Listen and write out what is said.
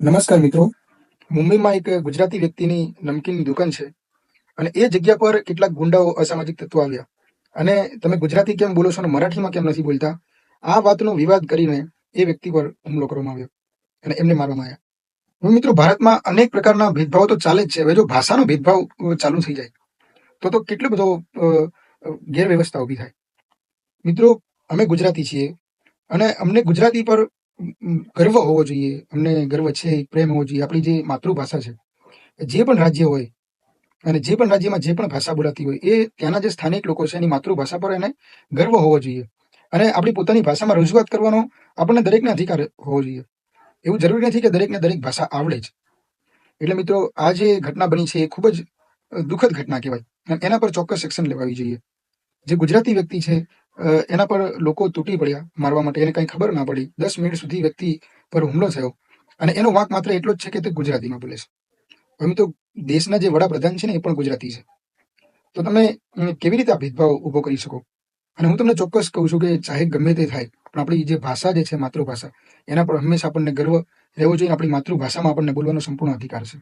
નમસ્કાર મિત્રો. મુંબઈમાં એક ગુજરાતી વ્યક્તિની નમકીનની દુકાન છે અને એ જગ્યા પર કેટલાક ગુંડાઓ અસામાજિક તત્વો આવ્યા. અને તમે ગુજરાતી કેમ બોલો છો અને મરાઠીમાં કેમ નથી બોલતા? આ વાતનો વિવાદ કરીને એ વ્યક્તિ પર હુમલો કરવામાં આવ્યો અને એમને મારવામાં આવ્યા. મિત્રો, ભારતમાં અનેક પ્રકારના ભેદભાવ તો ચાલે જ છે. હવે જો ભાષાનો ભેદભાવ ચાલુ થઈ જાય, તો તો કેટલો બધો ગેરવ્યવસ્થા ઊભી થાય. મિત્રો, અમે ગુજરાતી છીએ અને અમને ગુજરાતી પર ગર્વ હોવો જોઈએ. અમને ગર્વ છે, પ્રેમ હોવો જોઈએ. આપણી જે માતૃભાષા છે, જે પણ રાજ્ય હોય અને જે પણ રાજ્યમાં જે પણ ભાષા બોલાતી હોય, એ ત્યાંના જે સ્થાનિક લોકો છે, એની માતૃભાષા પર એને ગર્વ હોવો જોઈએ. અને આપણી પોતાની ભાષામાં રજૂઆત કરવાનો આપણને દરેકને અધિકાર હોવો જોઈએ. એવું જરૂરી નથી કે દરેકને દરેક ભાષા આવડે જ. એટલે મિત્રો, આ જે ઘટના બની છે, એ ખૂબ જ દુઃખદ ઘટના કહેવાય. એના પર ચોક્કસ એક્શન લેવાવી જોઈએ. જે ગુજરાતી વ્યક્તિ છે એના પર લોકો તૂટી પડ્યા મારવા માટે. એને કંઈ ખબર ના પડી. દસ મિનિટ સુધી વ્યક્તિ પર હુમલો થયો. અને એનો વાંક માત્ર એટલો જ છે કે તે ગુજરાતીમાં બોલે છે. હવે તો દેશના જે વડાપ્રધાન છે ને, એ પણ ગુજરાતી છે. તો તમે કેવી રીતે આ ભેદભાવ ઊભો કરી શકો? અને હું તમને ચોક્કસ કહું છું કે ચાહે ગમે તે થાય, પણ આપણી જે ભાષા જે છે, માતૃભાષા, એના પર હંમેશા આપણને ગર્વ રહેવો જોઈએ આપણી માતૃભાષામાં આપણને બોલવાનો સંપૂર્ણ અધિકાર છે.